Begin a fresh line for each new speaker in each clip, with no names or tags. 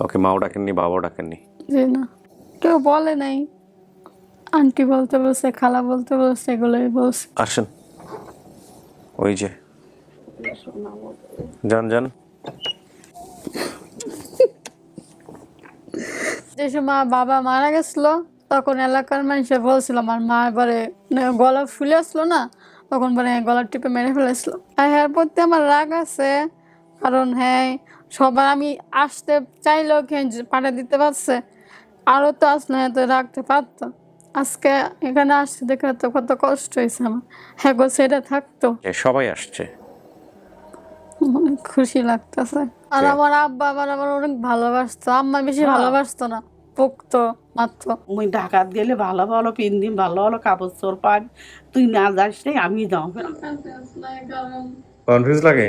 ওকে মাও ডাকেননি বাবাও ডাকেননি।
জি না। কেউ বলে নাই। আন্টি বলতে বলছে খালা বলতে বলছে এগুলোই বলছে।
আসেন। ওই যে। যান যান।
যে সময় বাবা মারা গেছিল তখন এলাকার মানুষে বলছিল আমার মা এবারে গলা ফুলে আসলো না? তখন মানে গলার টিপে মেরে ফেলেছিল। আর হ্যাঁ প্রতি আমার রাগ আছে। কারণ হ্যাঁ সবার আমি আসতে চাইলেও হ্যাঁ পাঠিয়ে দিতে পারছে। আরও তো আসলে হ্যাঁ তো রাখতে পারতো। আজকে এখানে আসতে দেখে তো কত কষ্ট হয়েছে আমার। হ্যাঁ গো সেটা থাকতো।
সবাই আসছে।
অনেক খুশি লাগতেছে। আর আমার আব্বা আবার আমার অনেক ভালোবাসতো। আম্মা বেশি ভালোবাসতো না পোক্তো মাত্র।
মুই ঢাকাত গেলে ভালো ভালো পিন্দিম ভালো ভালো কাপড় চোর পাই তুই না যাস রে আমি যাও
কনফিউজ লাগে?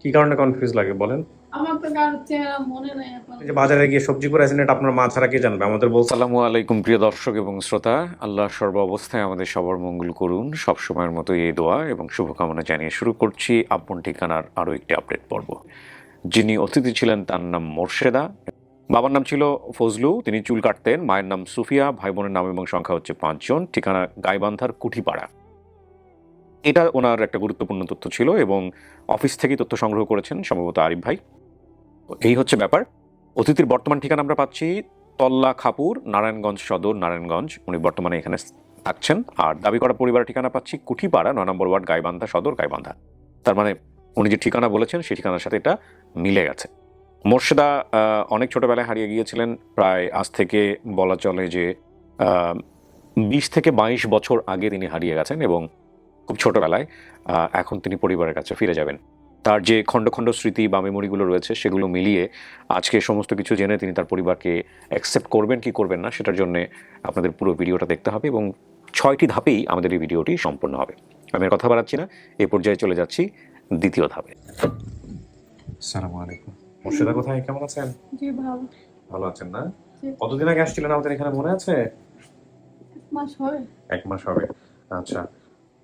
কি কারণে কনফিউজ লাগে বলেন?
আমার তো কারোর চেহারা মনে নেই এখন।
এই যে বাজারে গিয়ে সবজি করে আসেন এটা আপনার মা ছাড়া কে জানবে? আমাদের বল সালামু আলাইকুম প্রিয় দর্শক এবং শ্রোতা। আল্লাহ সর্ব অবস্থায় আমাদের সবার মঙ্গল করুন। সব সময়ের মতো এই দোয়া এবং শুভকামনা জানিয়ে শুরু করছি আপন ঠিকানার আরও একটি আপডেট পর্ব। যিনি অতিথি ছিলেন তার নাম মোর্শেদা। বাবার নাম ছিল ফজলু তিনি চুল কাটতেন। মায়ের নাম সুফিয়া ভাই বোনের নাম এবং সংখ্যা হচ্ছে পাঁচজন। ঠিকানা গাইবান্ধার কুঠিপাড়া। এটা ওনার একটা গুরুত্বপূর্ণ তথ্য ছিল এবং অফিস থেকেই তথ্য সংগ্রহ করেছেন সম্ভবত আরিফ ভাই। এই হচ্ছে ব্যাপার। অতিথির বর্তমান ঠিকানা আমরা পাচ্ছি তল্লা খাপুর, নারায়ণগঞ্জ সদর, নারায়ণগঞ্জ। উনি বর্তমানে এখানে থাকছেন। আর দাবি করা পরিবারের ঠিকানা পাচ্ছি কুঠিপাড়া, নয় নম্বর ওয়ার্ড, গাইবান্ধা সদর, গাইবান্ধা। তার মানে উনি যে ঠিকানা বলেছেন, সেই ঠিকানার সাথে এটা মিলে গেছে। মোর্শেদা অনেক ছোটবেলায় হারিয়ে গিয়েছিলেন। প্রায় আজ থেকে বলা চলে যে বিশ থেকে বাইশ বছর আগে তিনি হারিয়ে গেছেন এবং খুব ছোটবেলায় এখন তিনি পরিবারের কাছে ফিরে যাবেন। তার যে খণ্ড খণ্ড স্মৃতি বা মেমোরিগুলো রয়েছে সেগুলো মিলিয়ে আজকে সমস্ত কিছু জেনে তিনি তার পরিবারকে অ্যাকসেপ্ট করবেন কি করবেন না সেটার জন্য আপনাদের পুরো ভিডিওটা দেখতে হবে এবং ছয়টি ধাপেই আমাদের এই ভিডিওটি সম্পূর্ণ হবে। আমি কথা বাড়াচ্ছি না এ পর্যায়ে চলে যাচ্ছি দ্বিতীয় ধাপে। সালামু আলাইকুম। মুর্শিদা কোথায়? কেমন আছেন?
জি ভালো।
ভালো আছেন না? কতদিন আগে আসছিলেন আমাদের এখানে মনে আছে?
এক মাস হবে।
এক মাস হবে। আচ্ছা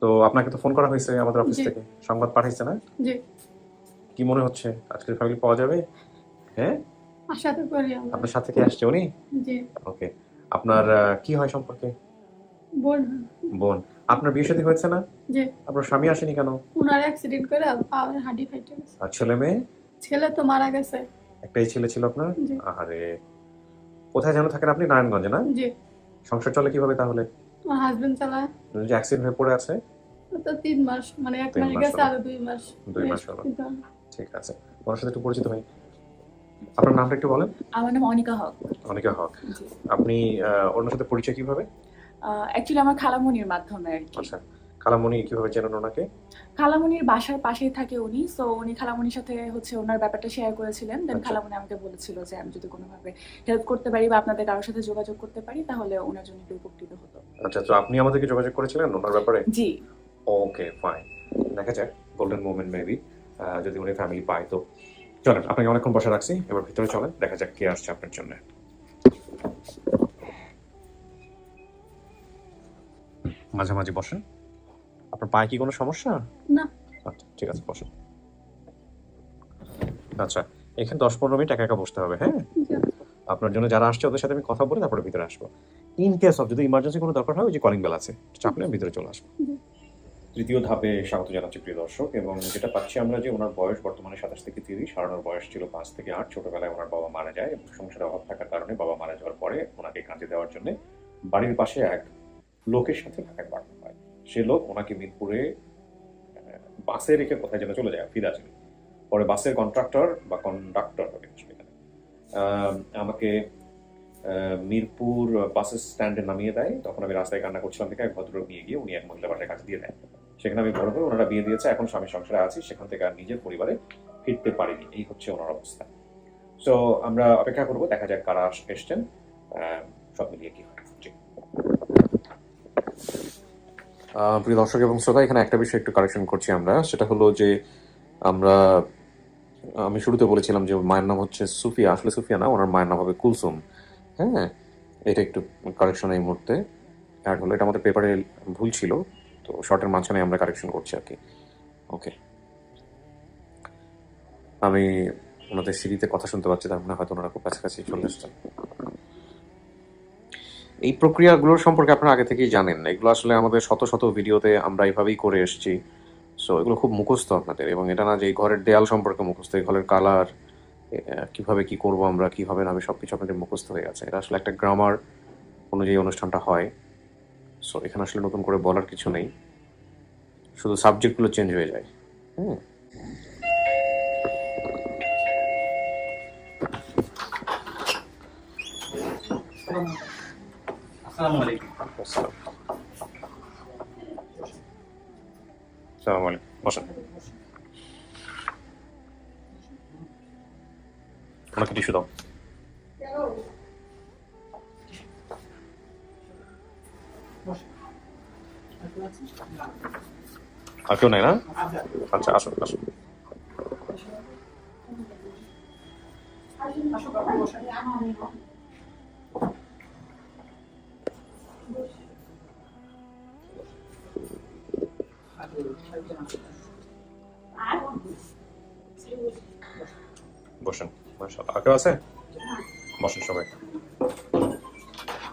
তো আপনাকে তো ফোন করা হয়েছে আমাদের অফিস থেকে। সংবাদ পাঠাইছে না?
জি।
কি মনে হচ্ছে? আজকের ফ্যামিলি পাওয়া যাবে? হ্যাঁ?
আশা তো করি আমরা।
আপনার সাথে কি আসছে উনি?
জি।
ওকে। আপনার কি হয় সম্পর্কে?
বোন।
বোন। আপনার বিয়ে শাদী হয়েছে না?
জি।
আপনার স্বামী আসেনি কেন?
উনার অ্যাক্সিডেন্ট করে পাওয়ার হাঁটি ফাইটে গেছে।
আর ছেলে মেয়ে?
ছেলে তো মারা গেছে।
একটাই ছেলে ছিল আপনার? আরে কোথায় যেন থাকেন আপনি? নারায়ণগঞ্জে না?
জি।
সংসার চলে কীভাবে তাহলে?
আমার হাজবেন্ড চালায়
যে অ্যাক্সিডেন্ট হয়ে পড়ে আছে?
তো তিন মাস মানে এক মাস গেছে আর দুই মাস।
দুই মাস হলো। ঠিক আছে। ওনার সাথে একটু পরিচিত হই। আপনার নামটা একটু বলেন।
আমার নাম অনিকা হক।
অনিকা হক। আপনি আহ, ওনার সাথে পরিচয় কীভাবে?
অ্যাকচুয়ালি আমার খালামণির মাধ্যমে আর কি।
আচ্ছা। খালামণি কীভাবে চেনেন ওনাকে?
খালামনির বাসার পাশেই থাকে উনি। সো উনি খালামনির সাথে হচ্ছে ওনার ব্যাপারটা শেয়ার করেছিলেন। দেন
আচ্ছা।
খালামনি আমাকে বলেছিল যে আমি যদি কোনোভাবে হেল্প করতে পারি বা আপনাদের কারোর সাথে যোগাযোগ করতে পারি তাহলে ওনার জন্য একটু উপকৃত হতো।
আচ্ছা তো আপনি আমাদেরকে যোগাযোগ করেছিলেন ওনার ব্যাপারে?
জি।
ওকে ফাইন দেখা যাক গোল্ডেন মোমেন্ট মেবি যদি উনি ফ্যামিলি পায় তো। চলেন আপনাকে অনেকক্ষণ বসে রাখছি। এবার ভিতরে চলেন দেখা যাক কে আসছে আপনার জন্য। মাঝামাঝি বসেন। আপনার পায়ে কি কোনো সমস্যা?
না।
আচ্ছা ঠিক আছে বসেন। আচ্ছা এখানে দশ পনেরো মিনিট একা একা বসতে হবে হ্যাঁ? আপনার জন্য যারা আসছে ওদের সাথে আমি কথা বলে তারপরে ভিতরে আসব। ইন কেস অফ যদি ইমার্জেন্সি কোনো দরকার হয় ওই যে কলিং বেল আছে চাপলে আমি ভিতরে চলে আসব। তৃতীয় ধাপে স্বাগত জানাচ্ছি প্রিয় দর্শক এবং যেটা পাচ্ছি আমরা যে ওনার বয়স বর্তমানে সাতাশ থেকে তিরিশ হারানোর বয়স ছিল পাঁচ থেকে আট ছোটবেলায় ওনার বাবা মারা যায় এবং সংসারে অভাব থাকার কারণে বাবা মারা যাওয়ার পরে ওনাকে কাঁদে দেওয়ার জন্য বাড়ির পাশে এক লোকের সাথে বাড়ানো হয় সে লোক ওনাকে মিরপুরে বাসে রেখে কোথায় যেন চলে যায়, ফিরা ছিল পরে বাসের কন্ট্রাক্টর বা কন্ডাক্টর হবে আমাকে মিরপুর বাস স্ট্যান্ডে নামিয়ে দেয়। তখন আমি রাস্তায় কান্না করছিলাম থেকে এক ভদ্রলোক নিয়ে গিয়ে উনি এক মহিলা বাসায় কাছে দিয়ে দেয় সেখানে আমি বড় হয়ে ওনারা বিয়ে দিয়েছে। এখন স্বামী সংসারে আছি। সেখান থেকে আর নিজের পরিবারে ফিরতে পারিনি। এই হচ্ছে ওনার অবস্থা। সো আমরা অপেক্ষা করব। দেখা যাক কারা এসছেন। সব মিলিয়ে কি হয়। প্রিয় দর্শক এবং শ্রোতা, এখানে একটা বিষয় একটু কারেকশন করছি আমরা। সেটা হলো যে আমরা, আমি শুরুতে বলেছিলাম যে মায়ের নাম হচ্ছে সুফিয়া। আসলে সুফিয়া না, ওনার মায়ের নাম হবে কুলসুম। হ্যাঁ এটা একটু কারেকশন এই মুহূর্তে। অ্যাড হলো, এটা আমাদের পেপারে ভুল ছিল, তো শর্টের মাঝখানে আমরা কারেকশন করছি আর কি। ওকে আমি ওনাদের সিঁড়িতে কথা শুনতে পাচ্ছি, তার মানে হয়তো ওনারা খুব কাছাকাছি চলে এসছেন এই প্রক্রিয়াগুলোর সম্পর্কে আপনারা আগে থেকেই জানেন। এগুলো আসলে আমাদের শত শত ভিডিওতে আমরা এইভাবেই করে এসেছি। সো এগুলো খুব মুখস্থ আপনাদের এবং এটা না যে এই ঘরের দেয়াল সম্পর্কে মুখস্থ, এই ঘরের কালার কীভাবে কি করব আমরা, কীভাবে না হবে সবকিছু আপনাদের মুখস্থ হয়ে গেছে। এটা আসলে একটা গ্রামার অনুযায়ী অনুষ্ঠানটা হয়। সো এখানে আসলে নতুন করে বলার কিছু নেই। শুধু সাবজেক্টগুলো চেঞ্জ হয়ে যায়। হুম।
আসসালামু আলাইকুম
আসসালাম আলাইকুম বসেন ওনাকে টিস্যু দাও আর কেউ নাই না আচ্ছা আসুন আসুন বসেন আর কেউ আছে? বসেন সবাই।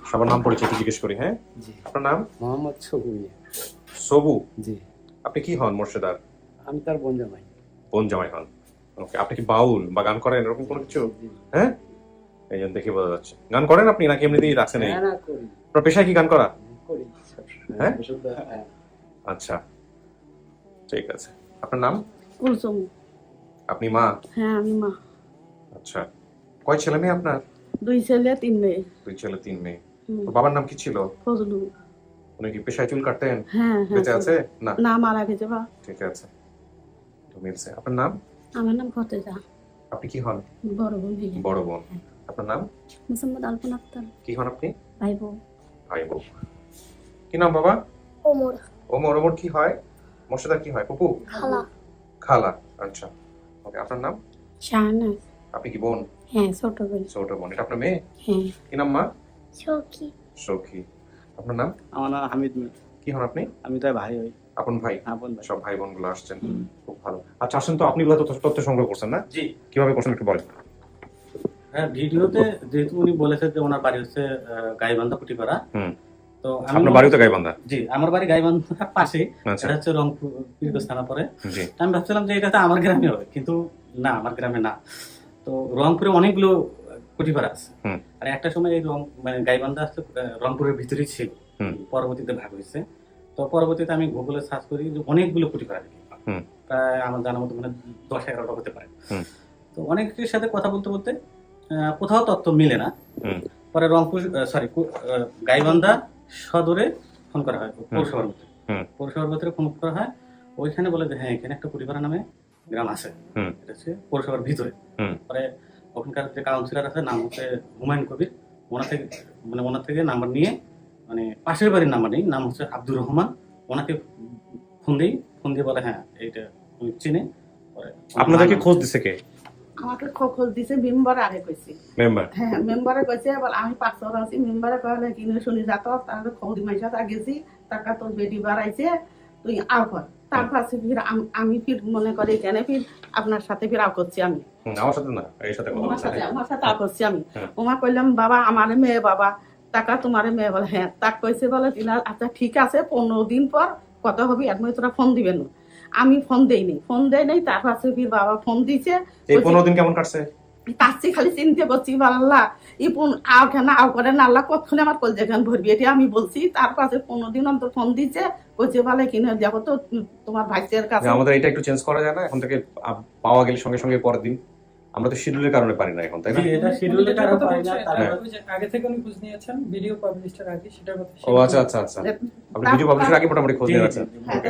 সবার নাম একটু জিজ্ঞেস করি হ্যাঁ? আপনার নাম?
মোহাম্মদ সবুই
সবু?
জি।
আপনি কি হন মোর্শেদার?
আমি তার বোন জামাই।
বোন জামাই হন। ওকে আপনি কি বাউল বা গান করেন এরকম কোনো কিছু? হ্যাঁ? এই জন্য দেখে বোঝা যাচ্ছে। গান করেন আপনি নাকি এমনিতেই রাখছেন এই?
না না করি।
আপনার পেশায় কি গান করা? হ্যাঁ?
হ্যাঁ।
আচ্ছা। ঠিক আছে। আপনার নাম?
কুলসুম।
আপনি মা?
হ্যাঁ আমি মা।
আচ্ছা। কয় ছেলে মেয়ে আপনার?
দুই ছেলে তিন মেয়ে।
দুই ছেলে তিন মেয়ে। বাবার নাম কি ছিল?
ফজলু
উনি কি পেশায় চুল কাটতেন?
হ্যাঁ হ্যাঁ
বেঁচে আছে? না।
না মারা গেছে বা
ঠিক আছে। তো মিলছে। আপনার নাম?
আমার নাম ফতেজা।
আপনি কি হন?
বড় বোন
বড় বোন। আপনার নাম?
মুসাম্মদ আলপন আক্তার।
কি হন আপনি?
ভাই বউ
ভাই বউ কি নাম বাবা?
ওমর।
ওমর ওমর কি হয়? মোর্শেদার কি হয়? পুপু?
খালা।
খালা আচ্ছা। ওকে আপনার নাম?
শাহনাজ
আপনি কি বোন?
হ্যাঁ ছোট বোন।
ছোট বোন। এটা আপনার মেয়ে?
হ্যাঁ।
কি নাম মা?
সখী।
সখী। আপনার নাম?
আমার নাম হামিদ মির।
কি হন আপনি?
আমি তার ভাই হই।
আপন ভাই?
আপন ভাই।
সব ভাই বোনগুলো আসছেন খুব ভালো। আচ্ছা আসেন তো আপনি গুলো তথ্য সংগ্রহ করছেন না?
জি।
কীভাবে করছেন একটু বলেন।
হ্যাঁ ভিডিওতে যেহেতু উনি বলেছেন যে ওনার বাড়ি হচ্ছে গাইবান্ধা কুটিপাড়া। তো
আপনার বাড়িও তো গাইবান্ধা?
জি আমার বাড়ি গাইবান্ধার পাশে।
আচ্ছা।
এটা হচ্ছে রংপুর পীরগঞ্জ থানা পরে। আমি ভাবছিলাম যে এটা তো আমার গ্রামে হবে কিন্তু না আমার গ্রামে না। তো রংপুরে অনেকগুলো কুটিপাড়া আছে। আর একটা সময় এই রং মানে গাইবান্ধা রংপুরের ভিতরেই ছিল। পরবর্তীতে ভাগ হয়েছে। তো পরবর্তীতে আমি গুগলে সার্চ করি যে অনেকগুলো কুটিপাড়া দেখি। প্রায় আমার জানার মতো মানে দশ এগারোটা হতে পারে। তো অনেকের সাথে কথা বলতে বলতে কোথাও তথ্য মিলে না। পরে রংপুর সরি গাইবান্ধা সদরে ফোন করা হয় পৌরসভার মধ্যে। পৌরসভার ভিতরে ফোন করা হয় ওইখানে বলে যে হ্যাঁ এখানে একটা কুটিপাড়া নামে গ্রাম আছে। এটা হচ্ছে পৌরসভার ভিতরে। পরে ওখানকার যে কাউন্সিলর আছে নাম হচ্ছে হুমায়ুন কবির। ওনার থেকে মানে ওনার থেকে নাম্বার নিয়ে মানে পাশের বাড়ির নাম্বার নেই নাম হচ্ছে আব্দুর রহমান। ওনাকে ফোন দিই ফোন দিয়ে বলে হ্যাঁ এইটা চিনে।
আপনাদেরকে খোঁজ দিছে কে?
আমাকে খোঁজ দিছে মেম্বার আগে কইছি।
মেম্বার?
হ্যাঁ মেম্বারে কইছে বলে আমি পাঁচশো আছি মেম্বারে কহলে কিনে শুনি যাত তাহলে খৌদি মাইসা তা গেছি টাকা তোর বেটি বাড়াইছে তুই আও কর। তার পাশে ফির আমি ফির মনে করি কেন ফির আপনার সাথে ফির আও করছি আমি।
আমার সাথে না এই সাথে কথা
সাথে আমার সাথে আও করছি আমি।
হ্যাঁ।
ওমা কইলাম বাবা আমার মেয়ে বাবা টাকা তোমার মেয়ে বলে। হ্যাঁ তাক কইছে বলে আচ্ছা ঠিক আছে পনেরো দিন পর কত হবে এর মধ্যে তোরা ফোন দিবেন না। আমি ফোন দেই নাই ফোন দেয় নাই তারপর পাশে ফির বাবা ফোন দিছে।
এই পনেরো দিন কেমন কাটছে?
কাছে খালি চিনতে করছি আল্লাহ ই পুন আও কেন আও করে না আল্লাহ কতক্ষণে আমার কল যেখান ভরবি এটা আমি বলছি। তার কাছে পনেরো দিন অন্তর ফোন দিচ্ছে কইছে বলে কিনে দেখো তো তোমার ভাইসের কাছে
আমাদের এটা একটু চেঞ্জ করা যায় না? এখন থেকে পাওয়া গেলে সঙ্গে সঙ্গে পরের দিন। আমরা তো শিডিউলের কারণে পারি না এখন তাই না?
জি, এটা শিডিউলে
যেটার কথা
পারি না
হ্যাঁ।
যে আগে থেকে উনি খোঁজ নিয়েছেন ভিডিও পাবলিশের আগে সেটার কথা
ও আচ্ছা আচ্ছা আচ্ছা। আপনি ভিডিও পাবলিশের আগে মোটামুটি খোঁজ
জি,
নিয়ে আছেন।
হ্যাঁ,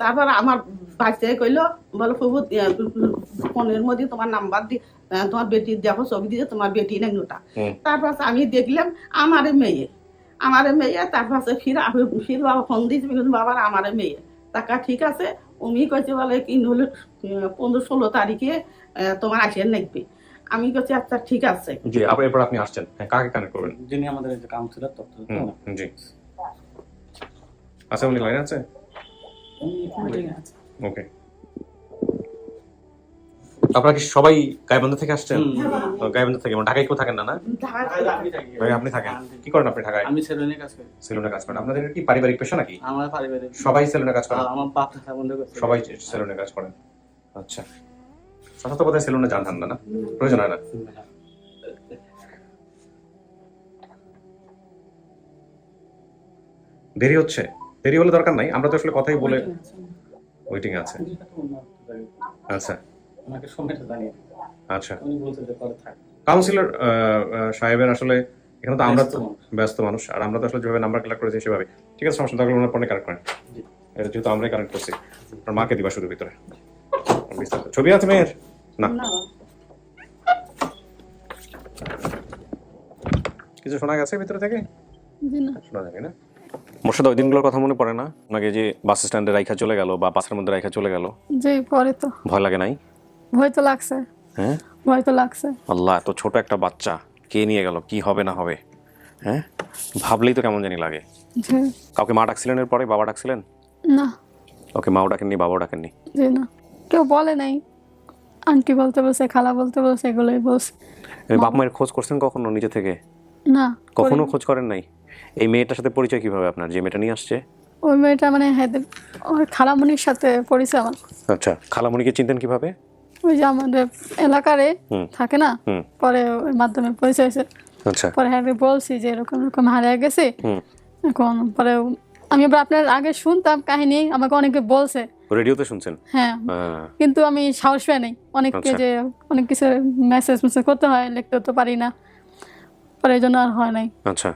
তারপর আমার ভাইসে কইলো বলো ফুবু ফোনের মধ্যে তোমার নাম্বার দি তোমার বেটির দেখো ছবি দিয়ে তোমার বেটি নেই ওটা। তারপর আমি দেখলাম আমারে মেয়ে। আমারে মেয়ে তারপর ফির আমি ফির বাবা ফোন দিয়েছি বাবার আমারে মেয়ে। টাকা ঠিক আছে উনি কইছে বলে কি হলো পনেরো ষোলো তারিখে তোমার আসেন নাকবে আমি কইছি আচ্ছা ঠিক আছে।
জি আবার এরপর আপনি আসছেন। হ্যাঁ কাকে কানেক্ট করবেন?
যিনি আমাদের যে কাউন্সিলর তথ্য
জি। আচ্ছা উনি লাইনে আছে? ওকে আপনারা কি সবাই গাইবান্ধা থেকে আসছেন? গাইবান্ধা থেকে মানে ঢাকায় কেউ থাকেন না না?
আমি থাকি।
ভাই, আপনি থাকেন। কি করেন আপনি ঢাকায়?
আমি সেলুনে কাজ করি।
সেলুনে কাজ করেন। আপনাদের কি পারিবারিক পেশা নাকি?
আমার পারিবারিক
সবাই সেলুনে কাজ করেন?
আমার বাপ
সবাই সেলুনে কাজ করেন। আচ্ছা। বোধহয় সেলুনে যান ঠান্ডা না প্রয়োজন হয় না। দেরি হচ্ছে। দেরি হলে দরকার নাই। আমরা তো আসলে কথাই বলে ওয়েটিং আছে। আচ্ছা।
ওনাকে সময়টা জানিয়ে
আচ্ছা।
উনি বলছে যে পরে থাক।
কাউন্সিলর সাহেবের আসলে এখানে তো আমরা তো
ব্যস্ত মানুষ।
আর আমরা তো আসলে যেভাবে নাম্বার কালেক্ট করেছি সেভাবে। ঠিক আছে সমস্যা থাকলে ওনার ফোনে কানেক্ট করেন। এটা যেহেতু আমরাই কানেক্ট করছি। আপনার মাকে দিবা শুধু ভিতরে। ছবি আছে মেয়ের? না। কিছু শোনা গেছে ভিতরে থেকে?
না।
শোনা যাবে না? মোর্শেদ ওই দিনগুলোর কথা মনে পড়ে না? আপনাকে যে বাস স্ট্যান্ডে রাইখা চলে গেল বা বাসের মধ্যে রাইখা চলে গেল?
জি পরে তো।
ভয় লাগে নাই?
ভয় তো লাগছে।
হ্যাঁ?
ভয় তো লাগছে।
আল্লাহ এত ছোট একটা বাচ্চা। কে নিয়ে গেল? কি হবে না হবে? হ্যাঁ? ভাবলেই তো কেমন জানি লাগে। কাউকে মা ডাকছিলেন এর পরে বাবা ডাকছিলেন?
না।
ওকে মাও ডাকেননি বাবাও ডাকেননি?
জি না। কেউ বলে নাই। আন্টি বলতে বলছে খালা বলতে বলছে এগুলোই বলছে।
বাপ মায়ের খোঁজ করছেন কখনো নিজে থেকে?
না
কখনো খোঁজ করেন নাই? এই মেয়েটার সাথে পরিচয় কীভাবে আপনার? যে মেয়েটা নিয়ে আসছে?
ওই মেয়েটা মানে ওর খালামণির সাথে পরিচয় আমার।
আচ্ছা খালামণিকে চিনতেন কীভাবে?
ওই যে আমাদের এলাকারে থাকে না? পরে ওর মাধ্যমে পরিচয় হয়েছে।
আচ্ছা।
পরে হ্যাঁ বলছি যে এরকম এরকম হারিয়ে গেছে। এখন পরে আমি আবার আপনার আগে শুনতাম কাহিনী আমাকে অনেকে বলছে।
রেডিওতে শুনছেন?
হ্যাঁ।
হ্যাঁ।
কিন্তু আমি সাহস পাই নাই। অনেককে
আচ্ছা।
যে অনেক কিছু মেসেজ মেসেজ করতে হয় লিখতে তো পারি না। পরে এই জন্য আর হয় নাই।
আচ্ছা।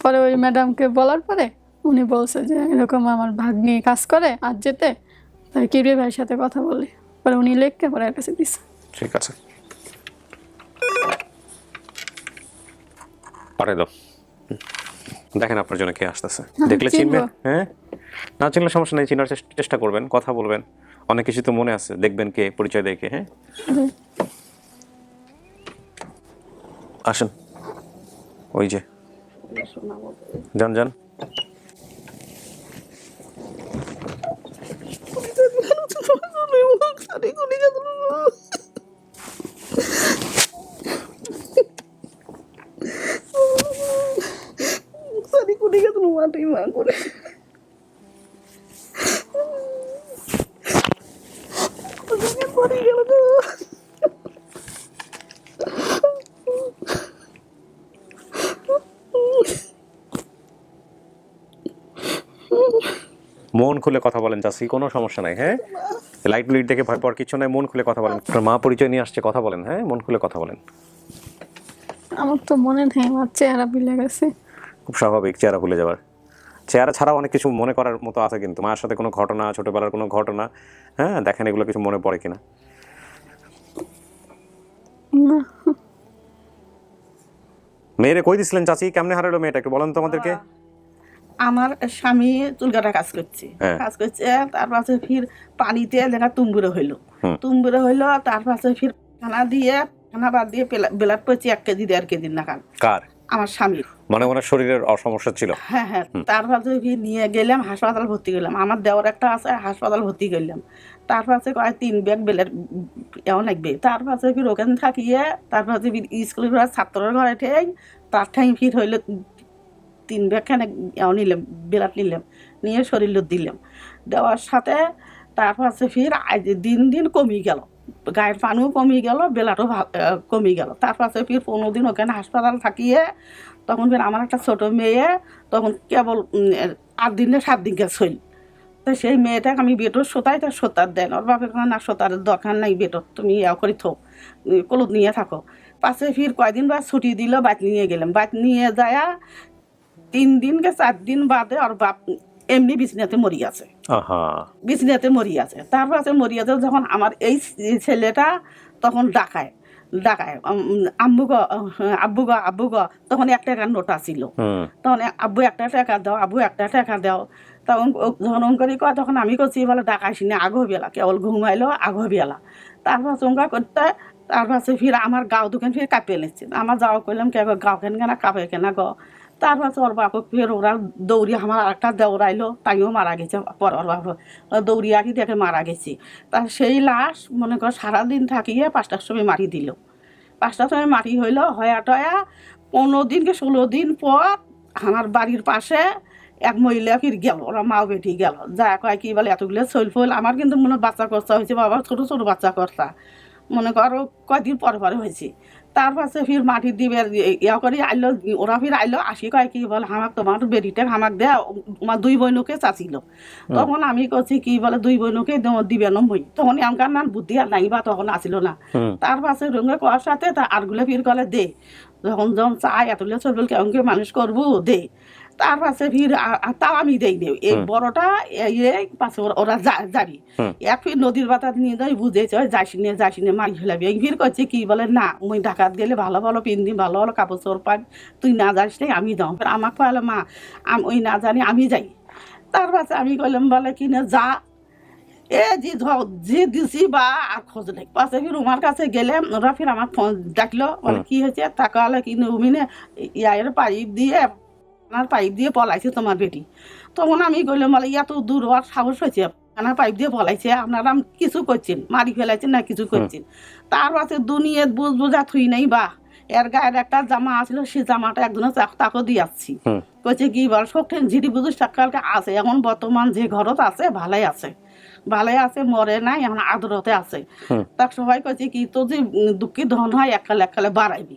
পরে ওই ম্যাডামকে বলার পরে উনি বলছে যে এরকম আমার ভাগ্নি কাজ করে আজ যেতে তাই কিরিয়ে ভাইয়ের সাথে কথা বলি পরে উনি লিখকে পরে এর কাছে দিচ্ছে
ঠিক আছে। পারে দাও। দেখেন আপনার জন্য কে আসতেছে। দেখলে
চিনবো।
চিনবেন হ্যাঁ? না চিনলে সমস্যা নেই চিনার চেষ্টা- চেষ্টা করবেন কথা বলবেন। অনেক কিছু তো মনে আছে দেখবেন কে পরিচয় দেখে হ্যাঁ। আসেন। ওই যে। যান যান। মন খুলে কথা বলেন চাষি কোনো সমস্যা নাই হ্যাঁ? লাইট লাইট দেখে ভয় পাওয়ার কিছু নাই মন খুলে কথা বলেন। আপনার মা পরিচয় নিয়ে আসছে কথা বলেন হ্যাঁ? মন খুলে কথা বলেন।
আমার তো মনে নেই আমার চেহারা বিলে গেছে।
খুব স্বাভাবিক চেহারা ভুলে যাওয়ার। চেহারা ছাড়াও অনেক কিছু মনে করার মতো আছে কিন্তু। মায়ের সাথে কোনো ঘটনা ছোটোবেলার কোনো ঘটনা হ্যাঁ দেখেন এগুলো কিছু মনে পড়ে কিনা।
না
মেয়েরে কই দিছিলেন চাচি? কেমনে হারালো মেয়েটা? একটু বলেন তো আমাদেরকে।
আমার স্বামী চুলকাটা কাজ করছে।
হ্যাঁ।
কাজ করছে তার পাশে ফির পানিতে দেখা তুম্বুরে হইল। তুম্বুরে হইল তার পাশে ফির খানা দিয়ে খানা বাদ দিয়ে বেলাট পড়ছে এক কেজি দেড় কেজি নাকাল
কার?
আমার স্বামীর
মানে ওনার শরীরের অসমস্যা ছিল?
হ্যাঁ হ্যাঁ তার পাশে ফির নিয়ে গেলাম হাসপাতাল ভর্তি করলাম। আমার দেওয়ার একটা আছে হাসপাতাল ভর্তি করলাম। তার পাশে কয় তিন ব্যাগ বেলের এমন লাগবে। তার পাশে ফির ওখানে থাকিয়ে তার পাশে ফির স্কুলের ঘরে ছাত্রের ঘরে ঠেই তার ঠাই ফির হইল তিন ব্যাগ খানে এমন নিলাম বেলাট নিলাম নিয়ে শরীর দিলাম। দেওয়ার সাথে তার পাশে ফির দিন দিন কমে গেল। গায়ের পানিও কমে গেল বেলাটও কমে গেল। তার পাশে ফির পনেরো দিন ওখানে হাসপাতাল থাকিয়ে তখন ফির আমার একটা ছোট মেয়ে তখন কেবল আট দিনে সাত দিন গেছে হইল তো সেই মেয়েটাকে আমি বেটর সোতাই তার সোতার দেন। ওর বাপের না সোতার দরকার নাই বেটর তুমি ইয়া করে থো কলুত নিয়ে থাকো পাশে ফির কয়দিন বা ছুটি দিল বাত নিয়ে গেলাম বাত নিয়ে যায়া, তিন দিন কে চার দিন বাদে ওর বাপ এমনি বিছনাতে মরি আছে। বিছনাতে মরি আছে। তারপর আছে মরি আছে যখন আমার এই ছেলেটা তখন ডাকায়। ডাকায়। আম্মু গ আব্বু গ আব্বু গ তখন এক টাকার নোট ছিল তখন আব্বু একটা টাকা দাও আব্বু একটা টাকা দাও। তখন যখন অঙ্করি কয় তখন আমি করছি বলে টাকা আসিনি আগো বেলা। কেবল ঘুমাইলো আগো বেলা। তারপর চঙ্কা করতে তারপর ফির আমার গাও দোকান ফির কাঁপিয়ে নিচ্ছে। আমার যাওয়া করলাম কে গাও কেন কেনা কাঁপে কেনা গো? তারপর ওর বাপ ফের ওরা দৌড়ি আমার আরেকটা দৌড়াইলো, তাইও মারা গেছে পর ওর বাপ দৌড়িয়া কি দেখে মারা গেছে। তা সেই লাশ মনে কর সারাদিন থাকিয়ে পাঁচটার সময় মারি দিল। পাঁচটার সময় মাটি হইল, হয়া টয়া পনেরো দিন কি ষোলো দিন পর আমার বাড়ির পাশে এক মহিলা ফির গেল, ওরা মাও বেটি গেল। যা কয় কি বলে, এতগুলো চল ফল। আমার কিন্তু মনে বাচ্চা কর্তা হয়েছে, বাবা ছোট ছোট বাচ্চা কর্তা। মনে করো কয়দিন পর পরে হয়েছে। তার পাশে ফির মাটি দিবে ইয়া করে আইলো ওরা ফির আইলো আসি কয় কি বলে হামাক তোমার বেরিটা হামাক দেয়া আমার দুই বইনুকে চাচিল। তখন আমি কছি কি বলে দুই বইনুকে দিবে নমই তখন এমকার নাম বুদ্ধি আর নাই বা তখন আসিল না। তার পাশে রঙে কোয়ার সাথে তা আরগুলো ফির কলে দে যখন যখন চাই এতগুলো চলবে কেমন মানুষ করব দে। তার পাশে আ- তাও আমি দেই এই বড়টা পাশে ওরা- যাবি এক নদীর বাতার নিয়ে যাই বুঝেছে ওই নিয়ে নিয়ে মারি ফেলাবি। এই ফির করছে কি বলে না মুই গেলে ভালো ভালো পিন্দি ভালো ভালো কাপড় চোপড় পাই তুই না যাস নাই আমি ফের আমাকে কয়ালে মা আম- ওই না জানি আমি যাই। তার পাশে আমি কইলাম বলে কি না যা। এ যে ধ- যে দিছি বা আর খোঁজ নেই। পাশে ফির উমার কাছে গেলে ওরা ফির আমার ফোন ডাকলো বলে। কি হয়েছে? তাকালে কি উমিনে ইয়ার পাইপ দিয়ে আপনার পাইপ দিয়ে পলাইছে তোমার বেটি। তখন আমি কইলাম বলে ইয়া তো দূর হওয়ার সাহস হয়েছে। আপনার পাইপ দিয়ে পলাইছে আপনারা কিছু করছেন মারি ফেলাইছেন না কিছু করছেন। তার পাশে দুনিয়ে বুঝ বুঝা থুই নাই বা। এর গায়ের একটা জামা আছিল সে জামাটা একজনের তাকে দিয়ে আসছি। কইছে কি বল শোকেন ঝিটি বুঝিস টাকালকে আছে। এখন বর্তমান যে ঘরত আছে ভালাই আছে। ভালাই আছে মরে নাই এখন আদরতে আছে। তার সবাই কইছে কি তো যে দুঃখী ধন হয় এককালে এককালে বাড়াইবি।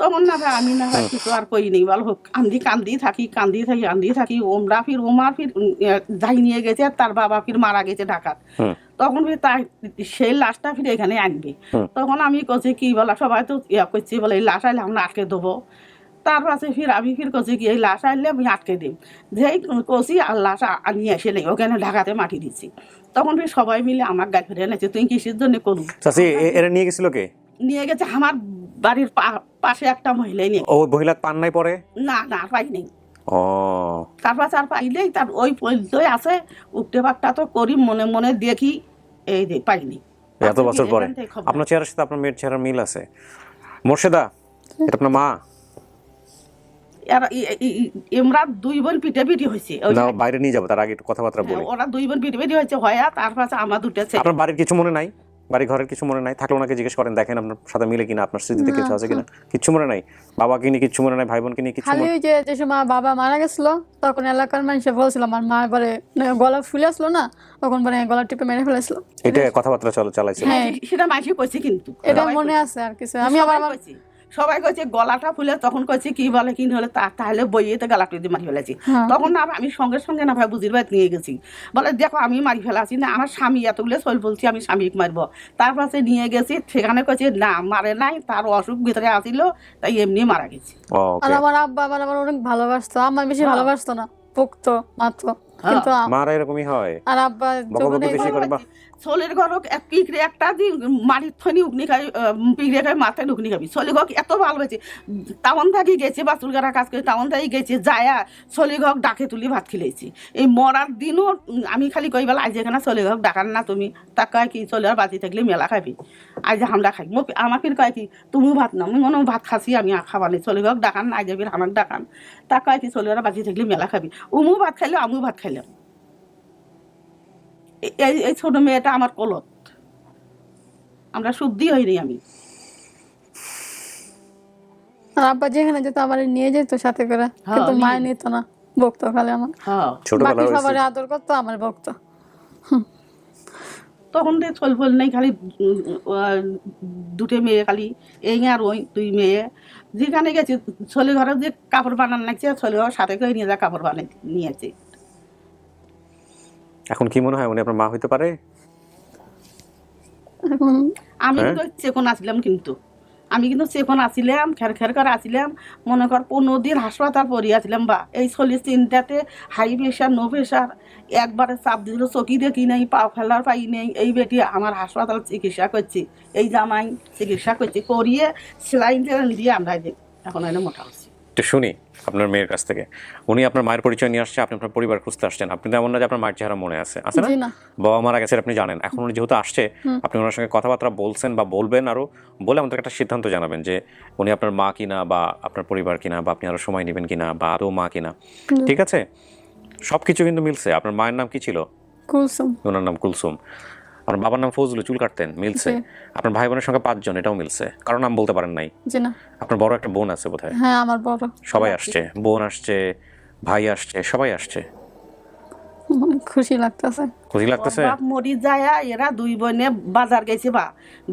তখন না ভাই আমি না ভাই কিছু আর কই নেই বল হোক কান্দি কান্দি থাকি কান্দি থাকি কান্দি থাকি ওমরা ফির ওমার ফির যাই নিয়ে গেছে আর তার বাবা ফির মারা গেছে ঢাকাত। তখন ফির তাই সেই লাশটা ফির এখানে আনবে। তখন আমি কছি কি বলা সবাই তো ইয়া করছি বলে এই লাশ আইলে আমরা আটকে দেবো। তার পাশে ফির আমি ফির কছি কি এই লাশ আইলে আমি আটকে দিই যেই কষি আর লাশ আ- নিয়ে এসে নেই ওখানে ঢাকাতে মাটি দিচ্ছি তখন ফির সবাই মিলে আমার গায়ে ফিরে এনেছে তুই কিসের জন্য করু
এরা নিয়ে গেছিল কে?
নিয়ে গেছে আমার বাড়ির পাশে একটা মহিলাই নিয়ে
ও মহিলা পান নাই পরে?
না না পাই নেই।
ও।
তারপর আর পাইলেই তার ওই পরিচয় আছে। উঠতে পাকটা তো করি মনে মনে দেখি এই যে পাইনি
এত বছর পরে। আপনার চেহারার সাথে আপনার মেয়ের চেহারা মিল আছে। মোর্শেদা এটা আপনার মা?
এমরা দুই বোন পিঠে পিঠি হয়েছে
না বাইরে নিয়ে যাব তার আগে একটু কথাবার্তা বলি।
হ্যাঁ, ওরা দুই বোন পিঠে পিঠি হয়েছে হয়া তার পাশে আমার দুটো ছেলে
আপনার বাড়ির কিছু মনে নাই? বাড়ি ঘরের কিছু মনে নাই। থাকলে ওনাকে জিজ্ঞেস করেন দেখেন আপনার সাথে মিলে কিনা? আপনার স্মৃতিতে কিছু আছে কিনা? কিছু মনে নাই। বাবাকে নিয়ে কিছু মনে নাই ভাই বোনকে নিয়ে কিছু
খালি ওই যে যে সময় বাবা মারা গেছিল তখন এলাকার মানুষে বলছিল আমার মা এবারে গলা ফুলে আসলো না? তখন মানে গলা টিপে মেরে ফেলেছিল।
এটা কথাবার্তা চলে চালাইছিল
হ্যাঁ।
সেটা মাসি কইছে কিন্তু।
এটা মনে আছে আর কিছু। আমি আবার
সবাই কইছে গলাটা ফুলে তখন কইছে কি বলে কি হলে তা তাহলে বইয়েতে গলাটা দিয়ে মারি ফেলেছি।
হ্যাঁ।
তখন না আমি সঙ্গে সঙ্গে না ভাই বুঝির বাড়ি নিয়ে গেছি। বলে দেখো আমি মারি ফেলাছি না আমার স্বামী এতগুলো চল বলছি আমি স্বামীকে মারবো। তারপর সে নিয়ে গেছি সেখানে কইছে না মারে নাই তার অসুখ ভিতরে আসিল তাই এমনি মারা গেছে।
আর আমার আব্বা আবার আমার অনেক ভালোবাসতো আমার বেশি
হ্যাঁ।
ভালোবাসতো না পোক্তো মাত্র। কিন্তু আ-
মারা এরকমই হয়।
আর আব্বা
ছোলের ঘর পিঁকড়ে একটা দি মাটির থনি উগনি খাই পিঁকড়ে খাই, মাথায় উগনি খাবি। ছোলি ঘর এত ভালো হয়েছে তামন থাকি গেছে বাসুর গাড়া কাজ করে তামন থাকি গেছে, যায়া ছোলি ঘর ডাকে তুলি ভাত খেলেছি এই মরার দিনও আমি খালি কই বেলা আজ এখানে ছোলি ঘর ডাকার না তুমি, তা কয় কি ছোলি আর বাঁচি থাকলে মেলা খাবি। আজ আমরা খাই। মোক আমাকে কয় কি তুমিও ভাত না মনে ভাত খাসি, আমি খাবার নেই। ছোলি ঘর ডাকান যাবি আমার ডাকান। তা কয় কি ছোলি আর বাঁচি থাকলে মেলা খাবি। উমু ভাত খাইলে আমিও ভাত খাইলাম এই এই ছোট মেয়েটা আমার কলত। আমরা শুদ্ধি হইনি আমি।
আর আব্বা যেখানে যেত আমার নিয়ে যেত সাথে করে।
হ্যাঁ,
কিন্তু মায় নিত না বকতো খালি আমার।
হ্যাঁ।
বাকি সবার আদর করতো আমার বকতো
তখন দিয়ে ছল ফল নেই খালি দুটো মেয়ে খালি এই আর ওই দুই মেয়ে। যেখানে গেছি ছোলে ঘরে যে কাপড় বানান লাগছে ছোলে ঘর সাথে করে নিয়ে যা কাপড় বানাই নিয়েছে।
এখন কি মনে হয় উনি আপনার মা হইতে পারে?
এখন
আমি
তো
কিন্তু চেকন আসলাম কিন্তু। আমি কিন্তু চেকন আসিলাম খের খের করে আসিলাম। মনে কর পনেরো দিন হাসপাতাল পড়ে আসলাম বা এই চল্লিশ চিন্তাতে হাই প্রেশার নো প্রেশার একবারে চাপ দিল চকি দেখি নেই পা ফেলার পাই নেই। এই বেটি আমার হাসপাতাল চিকিৎসা করছি এই জামাই চিকিৎসা করছি করিয়ে সেলাইন টেলাইন দিয়ে আমরা এখন এনে মোটা হচ্ছি।
একটু শুনি আপনার মেয়ের কাছ থেকে। উনি আপনার মায়ের পরিচয় নিয়ে আসছে আপনি আপনার পরিবার খুঁজতে আসছেন। আপনি তো এমন না যে আপনার মায়ের চেহারা মনে আছে। আছে না? বাবা মারা গেছে আপনি জানেন। এখন উনি যেহেতু আসছে আপনি ওনার সঙ্গে কথাবার্তা বলছেন বা বলবেন আরও বলে আমাদের একটা সিদ্ধান্ত জানাবেন যে উনি আপনার মা কিনা বা আপনার পরিবার কিনা বা আপনি আরও সময় নেবেন কিনা বা আদৌ মা কিনা। ঠিক আছে? সব কিছু কিন্তু মিলছে। আপনার মায়ের নাম কি ছিল?
কুলসুম।
ওনার নাম কুলসুম। আপনার বাবার নাম ফজলু চুল কাটতেন মিলছে। আপনার ভাই বোনের সঙ্গে পাঁচজন এটাও মিলছে। কারও নাম বলতে পারেন নাই।
জি না।
আপনার বড় একটা বোন আছে বোধহয়।
হ্যাঁ আমার বড়।
সবাই আসছে বোন আসছে ভাই আসছে সবাই আসছে।
খুশি লাগতেছে।
খুশি লাগতেছে?
বাপ মরি যায় এরা দুই বোনে বাজার গেছে বা।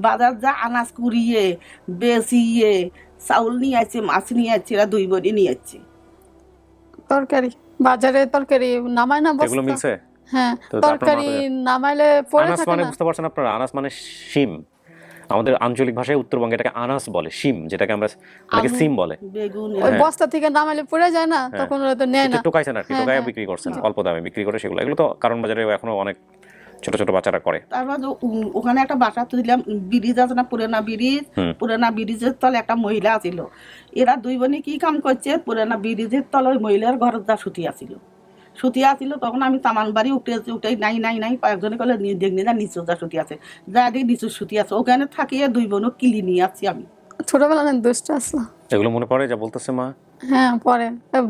বাজার যা আনাজ কুড়িয়ে বেচিয়ে চাউল নিয়ে আসছে মাছ নিয়ে আসছে এরা দুই বোনে নিয়ে আসছে।
তরকারি বাজারে তরকারি নামায় না
এগুলো মিলছে?
হ্যাঁ তরকারি নামাইলে পড়ে থাকে
মানে বুঝতে পারছেন আপনারা আনাস মানে শিম। আমাদের আঞ্চলিক ভাষায় উত্তরবঙ্গে এটাকে আনাস বলে শিম যেটাকে আমরা অনেকে
আলু।
সিম বলে।
ওই
হ্যাঁ।
বস্তা থেকে নামাইলে পড়ে যায় না
হ্যাঁ।
তখন ওরা তো নেয় না।
একটু টোকাইছেন আর কি টোকায়। বিক্রি করছেন অল্প দামে বিক্রি করে সেগুলো। এগুলো তো কারণ বাজারে এখনও অনেক ছোট ছোট বাচ্চারা করে।
তারপর ওখানে একটা বাসা তুললাম ব্রিজ আছে না পুরানা ব্রিজ। পুরানা ব্রিজের তলে একটা মহিলা আছিল। এরা দুই বোনে কি কাম করছে? পুরানা ব্রিজের তলে ওই মহিলার ঘরের যা সুতি আছিল। সুতি আছিল তখন আমি তামান বাড়ি উঠে উঠে নাই নাই নাই কয়েকজনে কলে দেখনি যা নিচু যা সুতি আছে। যা দিয়ে নিচু সুতি আছে। ওখানে থাকিয়ে দুই বোনও কিলি নিয়ে আসছি আমি।
ছোটবেলা না দুষ্ট আসলো
এগুলো মনে পড়ে যা বলতেছে মা?
হ্যাঁ পরে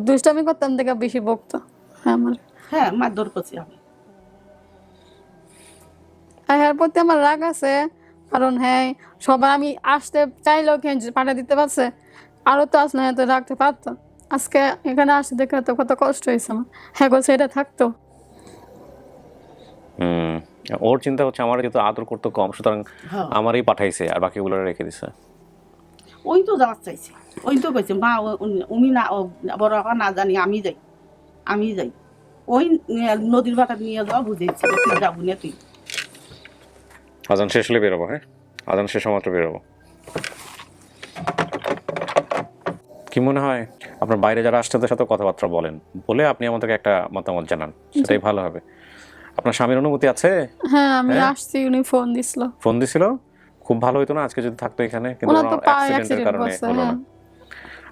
দুষ্টামি করতাম দেখে বেশি বকতো হ্যাঁ আমার।
হ্যাঁ মারধর করছি আমি।
আর এর প্রতি আমার রাগ আছে কারণ হ্যাঁ সবাই আমি আসতে চাইলেও কেন পাঠা দিতে পারছে আরও তো আসলে হয়তো রাখতে পারতো। আজকে এখানে আসতে দেখে তো কত কষ্ট হয়েছে আমার হ্যাঁ গো সেটা থাকতো
হুম ওর চিন্তা হচ্ছে আমার যেহেতু আদর করতে কম সুতরাং
হ্যাঁ।
আমারই পাঠাইছে আর বাকিগুলো রেখে দিছে।
ওই তো যাওয়ার চাইছে ওই তো কইছে মা উনি- উনি না ও বড় না জানি আমি যাই আমি যাই। ওই নদীর বাটা নিয়ে যাওয়া বুঝেছি তুই যাব না তুই।
আজান শেষ হলে বেরোবো হ্যাঁ? আজান শেষ মাত্র বেরোবো। কি মনে হয়? আপনার বাইরে যারা আসছে তাদের সাথে কথাবার্তা বলেন। বলে আপনি আমাদেরকে একটা মতামত জানান। সেটাই ভালো হবে। আপনার স্বামীর অনুমতি আছে?
হ্যাঁ আমি
হ্যাঁ?
আসছি উনি ফোন দিছিল।
ফোন দিছিল? খুব ভালো হতো না আজকে যদি থাকতো এখানে কিন্তু
ওনার তো
অ্যাক্সিডেন্টের
অ্যাক্সিডেন্ট
কারণে হলো
হ্যাঁ।
না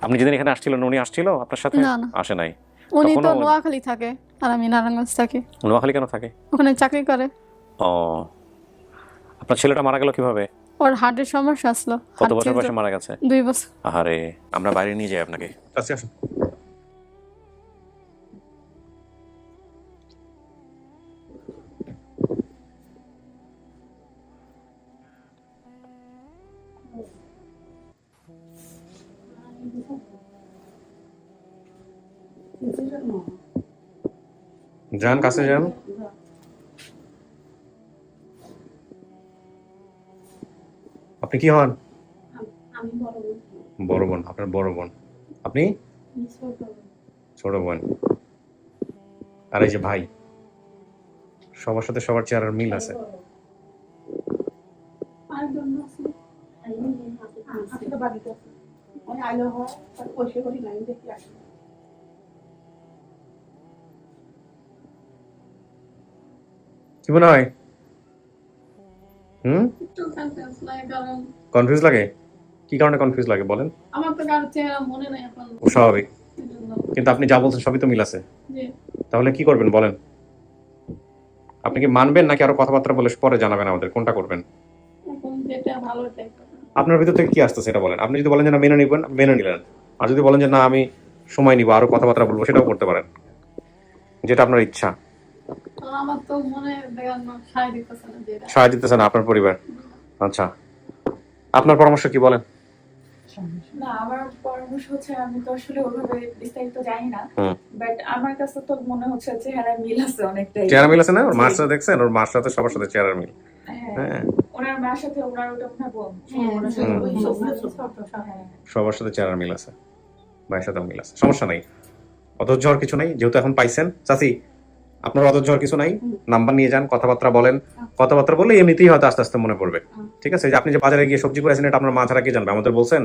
আপনি যেদিন এখানে আসছিলেন উনি আসছিল আপনার সাথে?
না, না।
আসে নাই।
উনি তো নোয়াখালী থাকে আর আমি নারায়ণগঞ্জ থাকি।
নোয়াখালী কেন থাকে?
ওখানে চাকরি করে।
ও। আপনার ছেলেটা মারা গেল কীভাবে?
ওর হার্টের সমস্যা আসলো।
কত বছর বয়সে মারা গেছে?
দুই বছর।
আহারে আমরা বাইরে নিয়ে যাই আপনাকে। আচ্ছা আসুন। যান কাছে যান। আপনি কি হন? বড় বোন। আপনার বড় বোন। আপনি? ছোট বোন। আর এই যে ভাই সবার সাথে সবার চেহারার মিল আছে। কি মনে হয়? হুম? কনফিউজ লাগে? কি কারণে কনফিউজ লাগে বলেন?
আমার তো কারও চেহারা মনে নেই এখন
স্বাভাবিক। কিন্তু আপনি যা বলছেন সবই তো মিল আছে। তাহলে কি করবেন বলেন? আপনি কি মানবেন নাকি আরও কথাবার্তা বলে পরে জানাবেন আমাদের? কোনটা করবেন? আপনার ভিতর থেকে কি আসছে সেটা বলেন। আপনি যদি বলেন যে না মেনে নিবেন মেনে নিলেন। আর যদি বলেন যে না আমি সময় নিব আরও কথাবার্তা বলব সেটাও করতে পারেন। যেটা আপনার ইচ্ছা।
আমার তো মনে দেখানো দিতেছে না
আপনার পরিবার? আচ্ছা। আপনার পরামর্শ কি বলেন?
না আমার পরামর্শ হচ্ছে আমি তো আসলে ওইভাবে বিস্তারিত জানি না বাট আমার কাছে তো মনে হচ্ছে চেহারা মিল আছে অনেকটাই।
চেহারা মিল আছে না? ওর মার সাথে দেখছেন? ওর মার সাথে সবার সাথে চেহারা মিল।
ওনার মার সাথে ওনার ওটা মনে বোন। ওনার সাথে
হুম।
ওই।
সবার সাথে চেহারা মিল আছে। ভাইয়ের সাথে মিল আছে। সমস্যা নাই। অধৈর্য হওয়ার কিছু নাই যেহেতু এখন পাইছেন। চাচি আপনার অধৈর্য কিছু নাই নাম্বার নিয়ে যান কথাবার্তা বলেন। কথাবার্তা বললে এমনিতেই হয়তো আস্তে আস্তে মনে পড়বে। ঠিক আছে যে আপনি যে বাজারে গিয়ে সবজি করেছেন এটা আপনার মা ছাড়া কি জানবে? আমাদের বলছেন?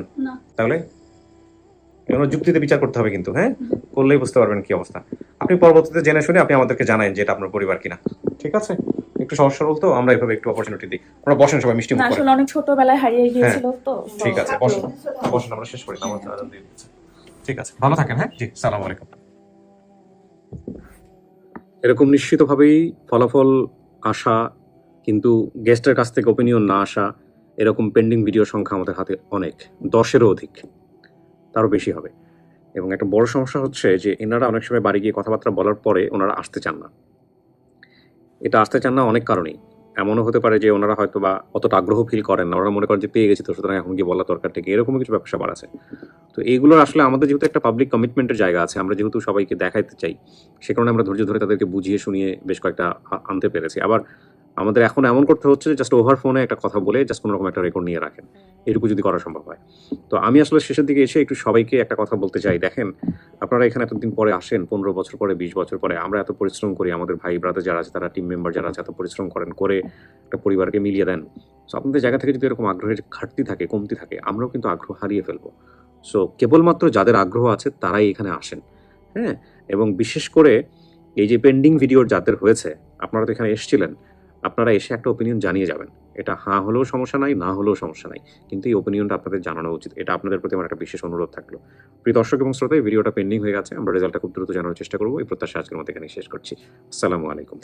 তাহলে? এগুলো যুক্তিতে বিচার করতে হবে কিন্তু হ্যাঁ? করলেই বুঝতে পারবেন কি অবস্থা। আপনি পরবর্তীতে জেনে শুনে আপনি আমাদেরকে জানান যে এটা আপনার পরিবার কিনা। ঠিক আছে? একটু সমস্যা বলতো আমরা এভাবে একটু অপরচুনিটি দিই। আমরা বসেন সবাই মিষ্টি মুখ
আসলে অনেক ছোটবেলায় হারিয়ে গিয়েছিল তো।
ঠিক আছে বসুন। বসুন আমরা শেষ করি নামাজ দিয়ে ঠিক আছে ভালো থাকেন হ্যাঁ? জি সালাম আলাইকুম। এরকম নিশ্চিতভাবেই ফলাফল আসা কিন্তু গেস্টের কাছ থেকে ওপিনিয়ন না আসা, এরকম পেন্ডিং ভিডিও সংখ্যা আমাদের হাতে অনেক, দশেরও অধিক, তারও বেশি হবে। এবং একটা বড় সমস্যা হচ্ছে যে, এনারা অনেক সময় বাড়ি গিয়ে কথাবার্তা বলার পরে ওনারা আসতে চান না। এটা আসতে চান না অনেক কারণেই। এমনও হতে পারে যে ওনারা হয়তো বা অতটা আগ্রহ ফিল করেন না। ওনারা মনে করেন যে পেয়ে গেছি তো, সুতরাং এখন কি বলা দরকার থেকে এরকম কিছু ব্যবসা আছে। তো এইগুলোর আসলে আমাদের যেহেতু একটা পাবলিক কমিটমেন্টের জায়গা আছে, আমরা যেহেতু সবাইকে দেখাইতে চাই, সে কারণে আমরা ধৈর্য ধরে তাদেরকে বুঝিয়ে, শুনিয়ে বেশ কয়েকটা আনতে পেরেছি। আবার আমাদের এখন এমন করতে হচ্ছে যে জাস্ট ওভার ফোনে একটা কথা বলে জাস্ট কোনো রকম একটা রেকর্ড নিয়ে রাখেন। এটুকু যদি করা সম্ভব হয়। তো আমি আসলে শেষের দিকে এসে একটু সবাইকে একটা কথা বলতে চাই। দেখেন আপনারা এখানে এতদিন পরে আসেন পনেরো বছর পরে বিশ বছর পরে আমরা এত পরিশ্রম করি আমাদের ভাই ব্রাদার যারা আছে তারা টিম মেম্বার যারা আছে এত পরিশ্রম করেন করে একটা পরিবারকে মিলিয়ে দেন। সো আপনাদের জায়গা থেকে যদি এরকম আগ্রহের ঘাটতি থাকে কমতি থাকে আমরাও কিন্তু আগ্রহ হারিয়ে ফেলব। সো কেবলমাত্র যাদের আগ্রহ আছে তারাই এখানে আসেন। হ্যাঁ? এবং বিশেষ করে এই যে পেন্ডিং ভিডিওর যাদের হয়েছে আপনারা তো এখানে এসেছিলেন আপনারা এসে একটা ওপিনিয়ন জানিয়ে যাবেন। এটা হ্যাঁ হলেও সমস্যা নাই, না হলেও সমস্যা নাই। কিন্তু এই ওপিনিয়নটা আপনাদের জানানো উচিত। এটা আপনাদের প্রতি আমার একটা বিশেষ অনুরোধ থাকল। প্রিয় দর্শক এবং শ্রোতা, এই ভিডিওটা পেন্ডিং হয়ে গেছে। আমরা রেজাল্টটা খুব দ্রুত জানানোর চেষ্টা করব। এই প্রত্যাশা আজকের মতো এখানে শেষ করছি। আসসালামু আলাইকুম।